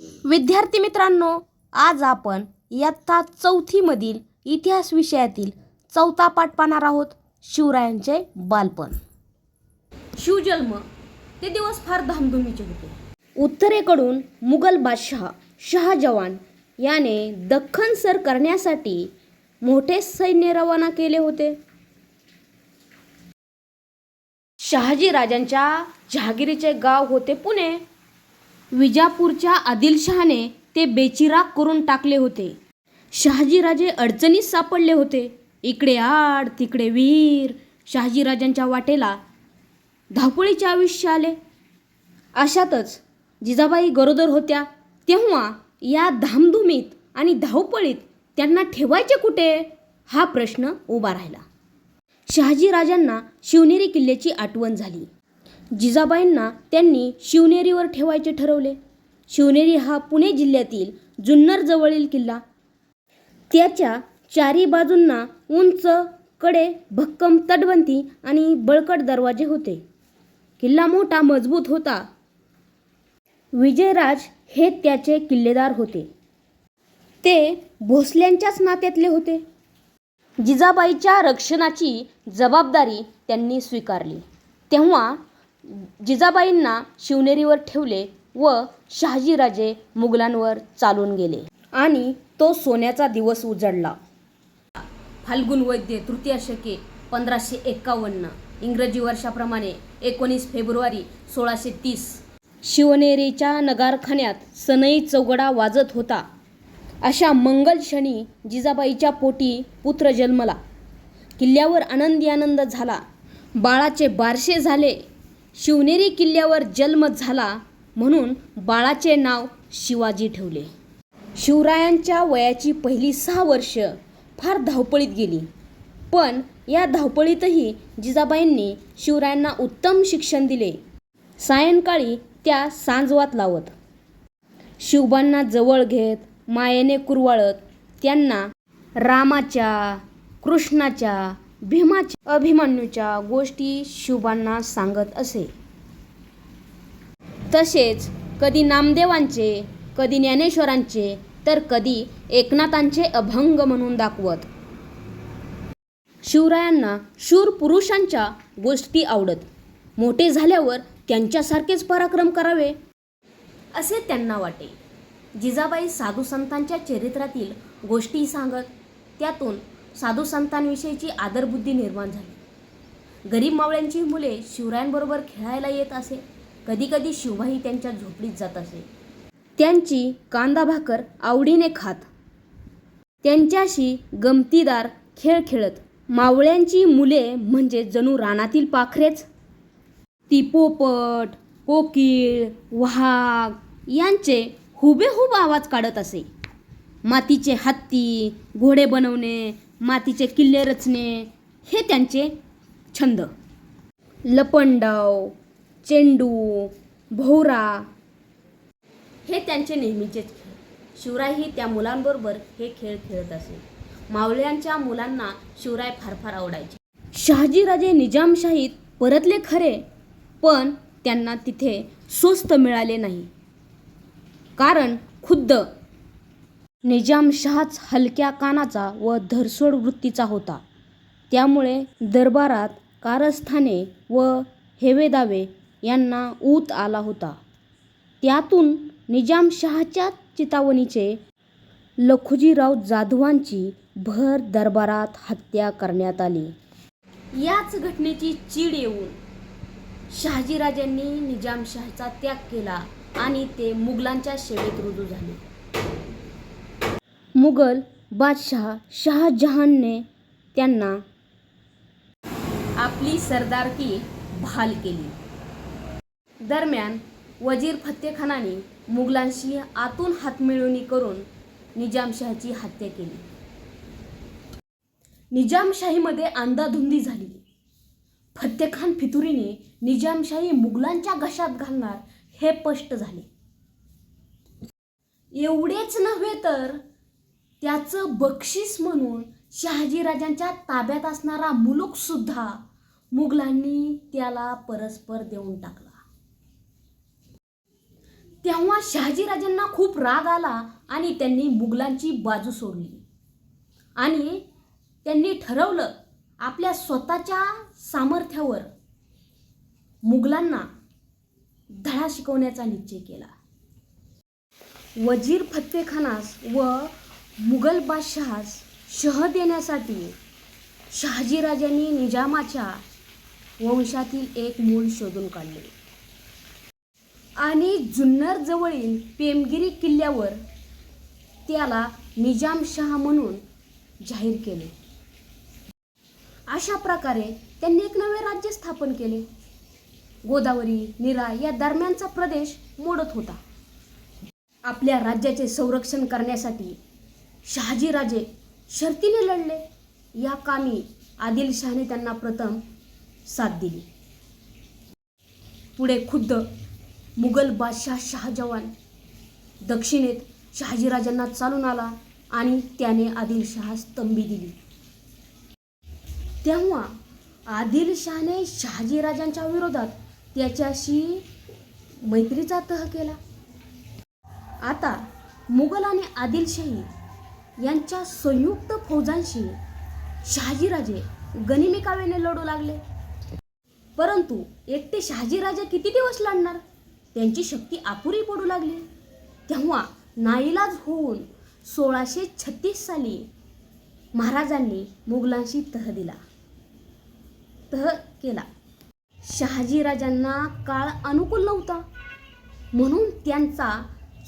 विद्यार्थी मित्रांनो आज आपण इयत्ता चौथीमधील इतिहास विषयातील चौथा पाठ पाहणार आहोत शिवरायांचे बालपण. शिवजन्म ते दिवस फार धामधुमीचे होते. उत्तरेकडून मुघल बादशहा शहाजवान याने दख्खन सर करण्यासाठी मोठे सैन्य रवाना केले होते. शहाजी राजांच्या जहागिरीचे गाव होते पुणे. विजापूरच्या आदिलशहाने ते बेचिराग करून टाकले होते. शहाजीराजे अडचणीत सापडले होते. इकडे आड तिकडे वीर शहाजीराजांच्या वाटेला धावपळीचे आयुष्य आले. अशातच जिजाबाई गरोदर होत्या. तेव्हा या धामधुमीत आणि धावपळीत त्यांना ठेवायचे कुठे? हा प्रश्न उभा राहिला. शहाजीराजांना शिवनेरी किल्ल्याची आठवण झाली. जिजाबाईंना त्यांनी शिवनेरीवर ठेवायचे ठरवले. शिवनेरी हा पुणे जिल्ह्यातील जुन्नर जवळील किल्ला. त्याच्या चारी बाजूंना उंच कडे भक्कम तटबंदी आणि बळकट दरवाजे होते. किल्ला मोठा मजबूत होता. विजयराज हे त्याचे किल्लेदार होते. ते भोसल्यांच्याच नात्यातले होते. जिजाबाईच्या रक्षणाची जबाबदारी त्यांनी स्वीकारली. तेव्हा जिजाबाईंना शिवनेरीवर ठेवले व शहाजीराजे मुघलांवर चालून गेले. आणि तो सोन्याचा दिवस उजळला फाल्गुन वैद्य तृतीय शके पंधराशे एक्कावन्न इंग्रजी वर्षाप्रमाणे एकोणीस फेब्रुवारी सोळाशे तीस. शिवनेरीच्या नगारखान्यात सनई चौगडा वाजत होता. अशा मंगल क्षणी जिजाबाईच्या पोटी पुत्र जन्मला. किल्ल्यावर आनंदी आनंद झाला. बाळाचे बारशे झाले. शिवनेरी किल्ल्यावर जन्म झाला म्हणून बाळाचे नाव शिवाजी ठेवले. शिवरायांच्या वयाची पहिली सहा वर्ष फार धावपळीत गेली. पण या धावपळीतही जिजाबाईंनी शिवरायांना उत्तम शिक्षण दिले. सायंकाळी त्या सांजवात लावत. शिवबांना जवळ घेत मायेने कुरवाळत त्यांना रामाच्या कृष्णाच्या भीमाच्या अभिमन्यूच्या गोष्टी शिवबांना सांगत असे. तसेच कधी नामदेवांचे कधी ज्ञानेश्वरांचे तर कधी एकनाथांचे अभंग म्हणून दाखवत. शिवरायांना शूर पुरुषांच्या गोष्टी आवडत. मोठे झाल्यावर त्यांच्यासारखेच पराक्रम करावे असे त्यांना वाटे. जिजाबाई साधू संतांच्या चरित्रातील गोष्टी सांगत त्यातून साधू संतांविषयीची आदरबुद्धी निर्माण झाली. गरीब मावळ्यांची मुले शिवरायांबरोबर खेळायला येत असे. कधीकधी शिवबाई त्यांच्या झोपडीत जात असे. त्यांची कांदा भाकर आवडीने खात. त्यांच्याशी गमतीदार खेळ खेळत. मावळ्यांची मुले म्हणजे जणू रानातील पाखरेच. ती पोपट कोकिळ वाघ यांचे हुबेहूब आवाज काढत असे. मातीचे हत्ती घोडे बनवणे मातीचे किल्ले रचणे हे त्यांचे छंद. लपंडाव चेंडू भोवरा हे त्यांचे नेहमीचेच खेळ. शिवरायही त्या मुलांबरोबर हे खेळ खेळत असे. मावळ्यांच्या मुलांना शिवराय फार फार आवडायचे. शहाजीराजे निजामशाहीत परतले खरे पण त्यांना तिथे स्वस्त मिळाले नाही. कारण खुद्द निजामशहाच हलक्या कानाचा व धरसोड वृत्तीचा होता. त्यामुळे दरबारात कारस्थाने व हेवेदावे यांना ऊत आला होता. त्यातून निजामशहाच्या चितावणीचे लखुजीराव जाधवांची भर दरबारात हत्या करण्यात आली. याच घटनेची चीड येऊन शहाजीराजांनी निजामशहाचा त्याग केला आणि ते मुघलांच्या सेवेत रुजू झाले. मुघल बादशाह शहाजहानने त्यांना आपली सरदारकी बहाल केली. दरम्यान वजीर फत्तेखानाने मुघलांशी आतून हातमिळवणी करून निजामशाहीची हत्या केली. निजामशाहीमध्ये अंदाधुंदी झाली. फत्तेखान फितुरीने निजामशाही मुघलांच्या घशात घालणार हे स्पष्ट झाले. एवढेच नव्हे तर त्याचं बक्षीस म्हणून शहाजीराजांच्या ताब्यात असणारा मुलुकसुद्धा मुघलांनी त्याला परस्पर देऊन टाकला. तेव्हा शहाजीराजांना खूप राग आला आणि त्यांनी मुघलांची बाजू सोडली. आणि त्यांनी ठरवलं आपल्या स्वतःच्या सामर्थ्यावर मुघलांना धडा शिकवण्याचा निश्चय केला. वजीर फत्तेखानास व मुघल बादशहास शह देण्यासाठी शहाजीराजांनी निजामाच्या वंशातील एक मूल शोधून काढले. आणि जुन्नर जवळील पेमगिरी किल्ल्यावर त्याला निजामशाह म्हणून जाहीर केले. अशा प्रकारे त्यांनी एक नवे राज्य स्थापन केले. गोदावरी नीरा या दरम्यानचा प्रदेश मोडत होता. आपल्या राज्याचे संरक्षण करण्यासाठी शहाजीराजे शर्तीने लढले. या कामी आदिलशहाने त्यांना प्रथम साथ दिली. पुढे खुद्द मुघल बादशाह शहाजवान दक्षिणेत शहाजीराजांना चालून आला आणि त्याने आदिलशहास तंबी दिली. तेव्हा आदिलशहाने शहाजीराजांच्या विरोधात त्याच्याशी मैत्रीचा तह केला. आता मुघल आणि आदिलशाही यांच्या संयुक्त फौजांशी शहाजीराजे गनिमिकावेने लढू लागले. परंतु एकटे शहाजीराजे किती दिवस लढणार? त्यांची शक्ती अपुरी पडू लागली. तेव्हा नाईलाज होऊन सोळाशे छत्तीस साली महाराजांनी मुघलांशी तह दिला. तह केला. शहाजीराजांना काळ अनुकूल नव्हता. म्हणून त्यांचा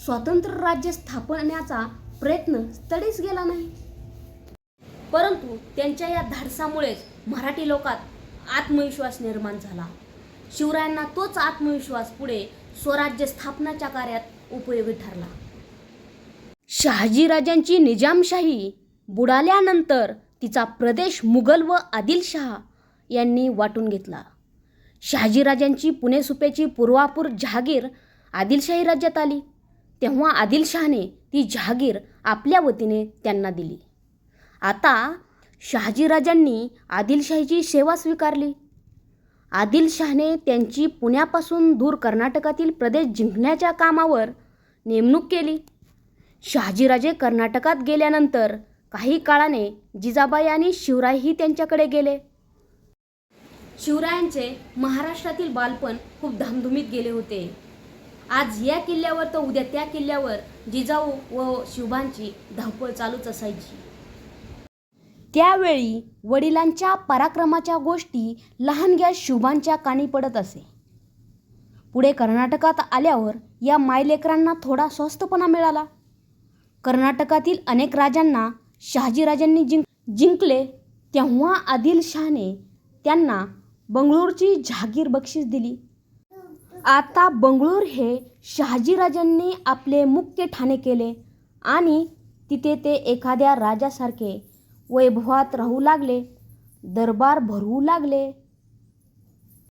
स्वतंत्र राज्य स्थापण्याचा प्रयत्न तडीच गेला नाही. परंतु त्यांच्या या धाडसामुळेच मराठी लोकात आत्मविश्वास निर्माण झाला. शिवरायांना तोच आत्मविश्वास पुढे स्वराज्य स्थापनाच्या कार्यात उपयोगी ठरला. शहाजीराजांची निजामशाही बुडाल्यानंतर तिचा प्रदेश मुघल व आदिलशहा यांनी वाटून घेतला. शहाजीराजांची पुणे सुपेची पूर्वापूर जहागीर आदिलशाही राज्यात आली. तेव्हा आदिलशहाने ती जहागीर आपल्या वतीने त्यांना दिली. आता शहाजीराजांनी आदिलशाहीची सेवा स्वीकारली. आदिलशहाने त्यांची पुण्यापासून दूर कर्नाटकातील प्रदेश जिंकण्याच्या कामावर नेमणूक केली. शहाजीराजे कर्नाटकात गेल्यानंतर काही काळाने जिजाबाई आणि शिवरायही त्यांच्याकडे गेले. शिवरायांचे महाराष्ट्रातील बालपण खूप धामधुमीत गेले होते. आज या किल्ल्यावर तर उद्या त्या किल्ल्यावर जिजाऊ व शिवबांची धावपळ चालूच असायची. त्यावेळी वडिलांच्या पराक्रमाच्या गोष्टी लहानग्या शुभांच्या कानी पडत असे. पुढे कर्नाटकात आल्यावर या मायलेकरांना थोडा स्वस्तपणा मिळाला. कर्नाटकातील अनेक राजांना शहाजीराजांनी जिंक जिंकले तेव्हा आदिलशहाने त्यांना बंगळूरची जहागीर बक्षीस दिली. आता बंगळूर हे शहाजीराजांनी आपले मुख्य ठाणे केले आणि तिथे ते एखाद्या राजासारखे वैभवात राहू लागले दरबार भरवू लागले.